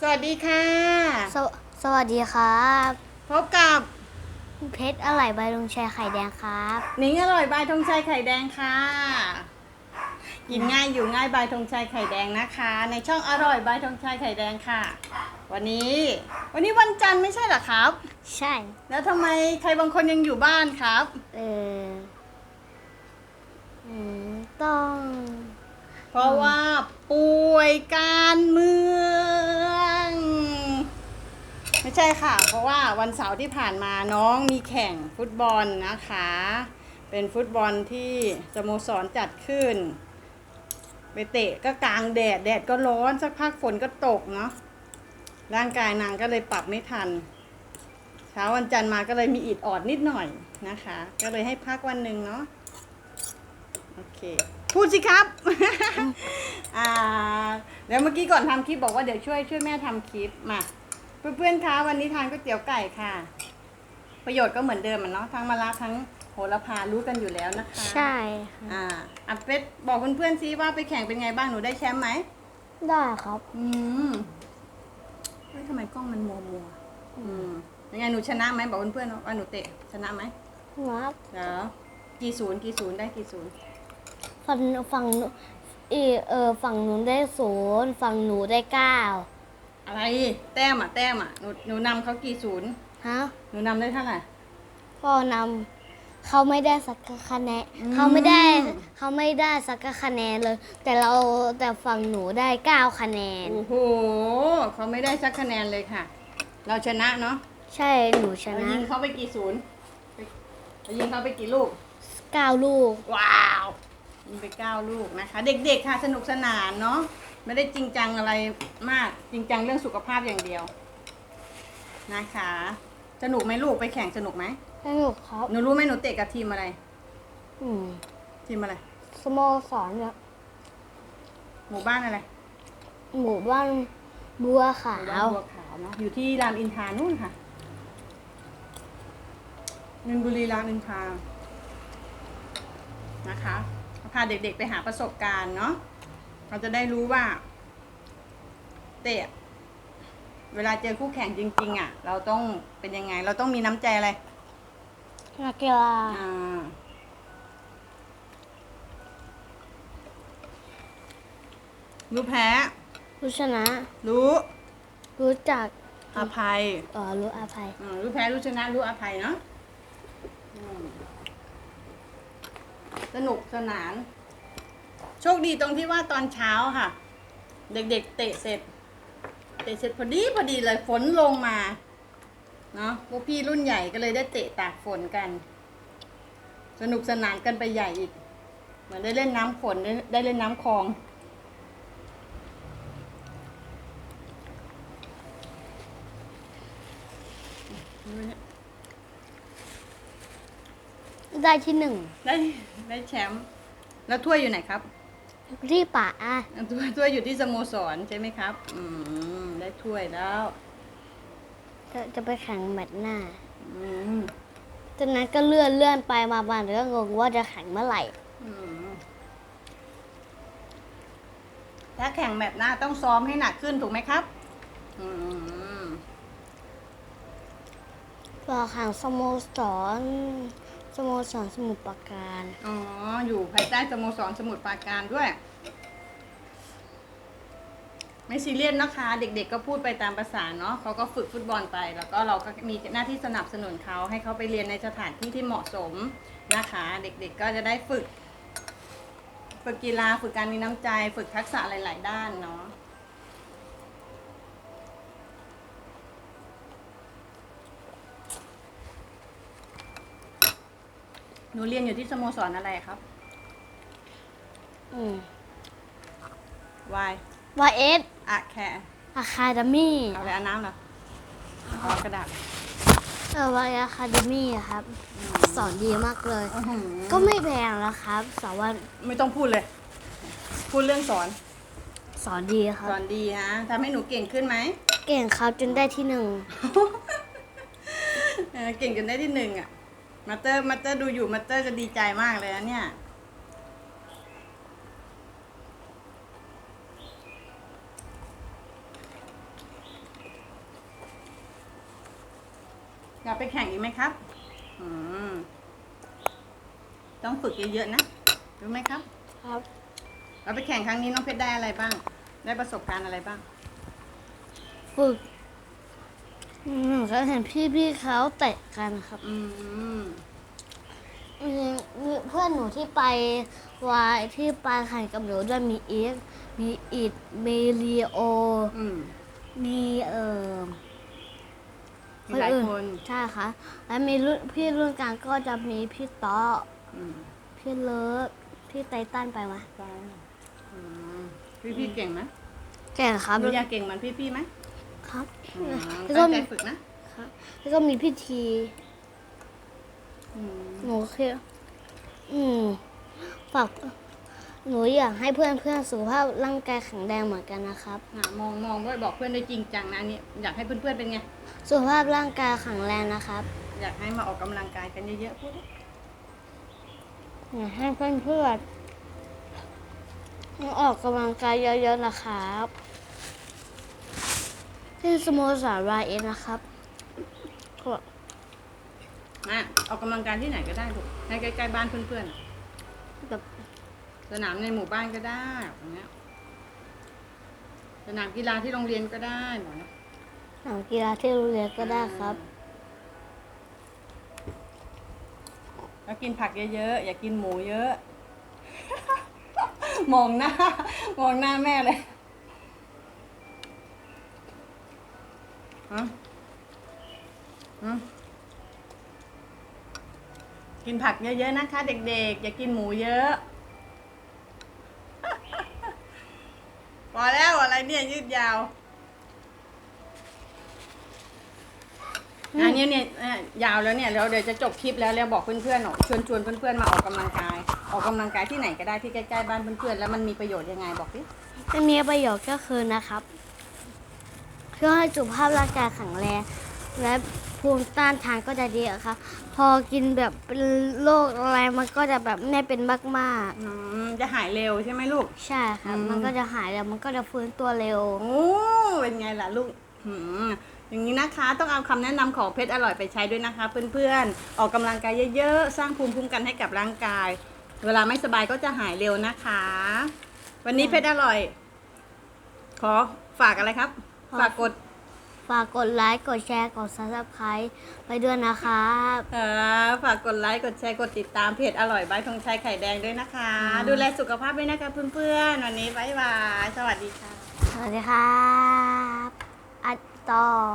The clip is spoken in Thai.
สวัสดีค่ะ สวสวัสดีครับ พบกับเพชรอะไหล่ใบลุงชัยไข่แดงครับ หนิงอร่อยบายธงชัยไข่แดงค่ะ กินง่ายอยู่ง่ายบายธงชัยไข่แดงนะคะ ในช่องอร่อยบายธงชัยไข่แดงค่ะ วันนี้ วันนี้วันจันทร์ไม่ใช่เหรอครับ ใช่ แล้วทำไมใครบางคนยังอยู่บ้านครับ เอออืมต้อง เพราะว่าป่วยการเมืองไม่ ใช่ค่ะ เพราะว่าวันเสาร์ที่ผ่านมาน้องมีแข่งฟุตบอลนะคะ เป็นฟุตบอลที่สโมสรจัดขึ้น ไปเตะก็กลางแดด แดดก็ร้อนสักพักฝนก็ตกเนาะร่างกายนางก็เลยปรับไม่ทัน เช้าวันจันทร์มาก็เลยมีอิดออดนิดหน่อยนะคะ ก็เลยให้พักวันหนึ่งเนาะโอเคพูดสิครับอ่าแล้วเมื่อกี้ก่อนทำคลิปบอกว่าเดี๋ยวช่วยช่วยแม่ทำคลิปมา เพื่อนๆคะวันนี้ทานก๋วยเตี๋ยวไก่ค่ะ ประโยชน์ก็เหมือนเดิมอะเนาะทั้งมะระทั้งโหระพารู้กันอยู่แล้วนะคะใช่ครับอ่าอัปเดตบอกเพื่อนๆซิว่าไปแข่งเป็นไงบ้างหนูได้แชมป์ไหมได้ครับ อืมเฮ้ยทำไมกล้องมันมัวมัวๆอืมยังไงหนูชนะไหมบอกเพื่อนๆว่าหนูเตะชนะไหมครับเหรอกี่ศูนย์กี่ศูนย์ได้กี่ศูนย์ฝั่งฝั่งนู้นอีเออฝั่งนู้นได้ศูนย์ฝั่งหนูได้เก้าอะไร แต้มอะแต้มอะหนูหนูนำเขากี่ศูนย์ฮะหนูนำได้เท่าไหร่ก็นำเขาไม่ได้สักคะแนนอืม เขาไม่ได้เขาไม่ได้สักคะแนนเลย แต่เราแต่ฝั่งหนูได้เก้าคะแนน โอ้โหเขาไม่ได้สักคะแนนเลยค่ะ เราชนะเนาะใช่หนูชเรานะยิงเขาไปกี่ศูนย์ไปเรายิงเขาไปกี่ลูก เก้าลูก ว้าวยิงไปเก้าลูกนะคะ เด็กๆค่ะสนุกสนานเนาะ ไม่ได้จริงจังอะไรมากจริงจังเรื่องสุขภาพอย่างเดียว นะคะ สนุกไหมลูกไปแข่งสนุกไหมสนุกครับ หนูรู้ไหมหนูเตะกับทีมอะไร อืมทีมอะไร สโมสรเนี่ยหมู่บ้านอะไรหมู่บ้านบัวขาหมู่บ้านว บัวขาวเนาะอยู่ที่รามอินทรานู่นค่ะมินบุรีรามอินทรานะคะพาเด็กๆไปหาประสบการณ์เนาะ เราจะได้รู้ว่า เตะ เวลาเจอคู่แข่งจริง ๆ อะ เราต้องเป็นยังไง เราต้องมีน้ำใจอะไรนักกีฬาอ่ารู้แพ้รู้ชนะ รู้รู้จักอภัยเออรู้อภัยอ่ารู้แพ้รู้ชนะรู้อภัยเนาะอืมสนุกสนาน โชคดีตรงที่ว่าตอนเช้าค่ะ เด็กๆ เตะเสร็จ เตะเสร็จพอดีพอดีเลยฝนลงมาเนาะพวกพี่รุ่นใหญ่ก็เลยได้เตะตากฝนกัน สนุกสนานกันไปใหญ่อีก เหมือนได้เล่นน้ำฝนได้ได้เล่นน้ำคลองได้ที่หนึ่งได้ได้แชมป์แล้วถ้วยอยู่ไหนครับ ที่ป่าอะถ้วยถ้วยอยู่ที่สโมสรใช่ไหมครับ อืมได้ถ้วยแล้วจะจะไปแข่งแมตช์หน้าอืมจากนั้นก็เลื่อนเลื่อนไปมาบางเรื่องงงว่าจะแข่งเมื่อไหร่ อืมถ้าแข่งแมตช์หน้าต้องซ้อมให้หนักขึ้นถูกไหมครับ อืมรอแข่งสโมสร สโมสรสมุทรปราการ อ๋อ อยู่ภายใต้สโมสรสมุทรปราการด้วย ไม่ซีเรียสนะคะ เด็กๆก็พูดไปตามภาษาเนาะเขาก็ฝึกฟุตบอลไป แล้วก็เราก็มีหน้าที่สนับสนุนเขาให้เขาไปเรียนในสถานที่ที่เหมาะสมนะคะ เด็กๆก็จะได้ฝึก ฝึกกีฬาฝึกการมีน้ำใจ ฝึกทักษะหลาย ๆ ด้านเนาะ หนูเรียนอยู่ที่สโมสรอะไรครับอืม วายวาเอสอะแคอะคาเดมี่เอาอะไรเอาน้ำเหรอเอากระดาษเออวาอะคาเดมี่ครับ สอนดีมากเลย อื้อหือก็ไม่แพงแล้วครับสอนว่าไม่ต้องพูดเลย พูดเรื่องสอน สอนดีครัสบอนดีฮะทำให้หนูเก่งขึ้นไหม เก่งครับจนได้ที่หนึ่ง เออเก่งจนได้ที่หนึ่งอะ มาเตอร์มาเตอร์ดูอยู่มาเตอร์จะดีใจมากเลยนะเนี่ย อยากไปแข่งอีกไหมครับ อืม ต้องฝึกเยอะๆนะ รู้ไหมครับ ครับ เราไปแข่งครั้งนี้น้องเพชรได้อะไรบ้าง ได้ประสบการณ์อะไรบ้าง ฝึก อืมก็เห็นพี่ๆเขาเตะกันครับอืมมีมีเพื่อนหนูที่ไปวายที่ไปแข่งกับหนูด้วยมีอีฟมีอิดมีลีโอ อืมมีเอ่อมีหลายคนใช่ค่ะ แล้วมีรุ่นพี่รุ่นกลางก็จะมีพี่ต๊ออืมพี่เลิฟพี่ไตตันไปไหมใช่อืมพี่พี่ๆเก่งไหมแก่ครับ หนูอยากเก่งเหมือนพี่พี่ๆไหม ครับอืมแล้วก็ตั้งใจมีฝึกนะแล้วก็มีพี่ทีอืมหนูคืออืมฝากหนูอยากให้เพื่อนเพื่อนๆสุขภาพร่างกายแข็งแรงเหมือนกันนะครับ อะมองมองด้วยบอกเพื่อนได้จริงจังนะอันนี่อยากให้เพื่อนๆเป็นไง สุขภาพร่างกายแข็งแรงนะครับอยากให้มาออกกำลังกายกันเยอะๆพูดดิอยากให้เพื่อนเพื่อนๆออกกำลังกายเยอะๆนะครับ ที่สโมสรวายเอ็นนะครับก็อะออกกำลังกายที่ไหนก็ได้ลูกให้ใกล้ๆบ้านเพื่อนๆอะแบบสนามในหมู่บ้านก็ได้อย่างเงี้ยสนามกีฬาที่โรงเรียนก็ได้หมอนะหนังกีฬาที่โรงเรียนก็ได้ครับ แล้วกินผักเยอะๆอย่ากินหมูเยอะ มองหน้ามองหน้าแม่เลยฮะฮะ กินผักเยอะๆนะคะ เด็กๆ อย่ากินหมูเยอะ พอแล้วอะไรเนี่ย ยืดยาวอันนี้เนี่ยเอ่อยาวแล้วเนี่ยแล้วเดี๋ยวจะจบคลิปแล้วแล้วบอกเพื่อนๆหน่อยชวนชวนเพื่อนๆมาออกกำลังกาย ออกกำลังกายที่ไหนก็ได้ที่ใกล้ๆบ้านเพื่อนๆแล้วมันมีประโยชน์ยังไงบอกดิจะมีประโยชน์ก็คือนะครับเพื่อให้สุขภาพร่างกายแข็งแรง และภูมิต้านทานก็จะดีอะครับ พอกินแบบเป็นโรคอะไรมันก็จะแบบไม่เป็นมากอืมจะหายเร็วใช่ไหมลูก ๆ ใช่ครับ อืม มันก็จะหายแล้วมันก็จะฟื้นตัวเร็ว โอ้เป็นไงล่ะลูกหืมอย่างนี้นะคะ ต้องเอาคำแนะนำของเพชรอร่อยไปใช้ด้วยนะคะ เพื่อนๆ ออกกำลังกายเยอะๆ สร้างภูมิคุ้มกันให้กับร่างกาย เวลาไม่สบายก็จะหายเร็วนะคะ วันนี้เพชรอร่อย ขอฝากอะไรครับ ฝากกด ฝากกดไลค์ กดแชร์ กด subscribe ไปด้วยนะครับเออฝากกดไลค์ กดแชร์ กดติดตามเพจอร่อยใบายธงชัยไข่แดงด้วยนะคะอืมดูแลสุขภาพด้วยนะคะเพื่อนๆ วันนี้บ๊ายบาย สวัสดีค่ะ สวัสดีครับ อัดต่อ